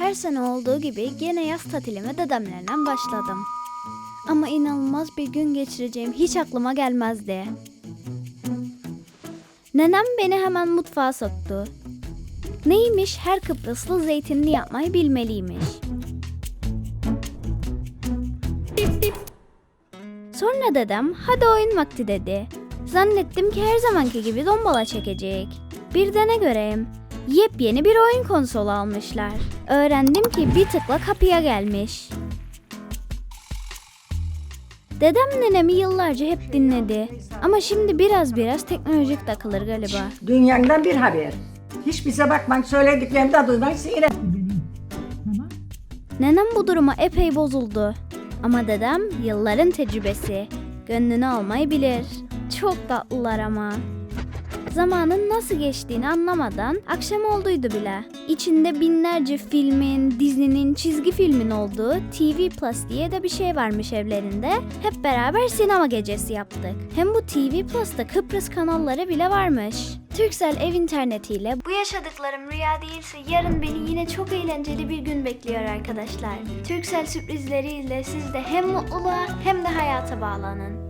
Her sene olduğu gibi gene yaz tatilime dedemlerle başladım. Ama inanılmaz bir gün geçireceğim hiç aklıma gelmezdi. Nenem beni hemen mutfağa soktu. Neymiş her Kıbrıslı zeytinli yapmayı bilmeliymiş. Sonra dedem hadi oyun vakti dedi. Zannettim ki her zamanki gibi dombala çekecek. Bir de göreyim. Yepyeni bir oyun konsolu almışlar. Öğrendim ki bir tıkla kapıya gelmiş. Dedem nenemi yıllarca hep dinledi. Ama şimdi biraz biraz teknolojik takılır galiba. Dünyandan bir haber. Hiç bize bakmak, söylediklerini de duymak seyret. Nenem bu duruma epey bozuldu. Ama dedem yılların tecrübesi. Gönlünü almayı bilir. Çok tatlılar ama. Zamanın nasıl geçtiğini anlamadan akşam olduydu bile. İçinde binlerce filmin, dizinin, çizgi filmin olduğu TV Plus diye de bir şey varmış evlerinde. Hep beraber sinema gecesi yaptık. Hem bu TV Plus'ta Kıbrıs kanalları bile varmış. Turkcell ev internetiyle bu yaşadıklarım rüya değilse yarın beni yine çok eğlenceli bir gün bekliyor arkadaşlar. Turkcell sürprizleriyle siz de hem mutluluğa hem de hayata bağlanın.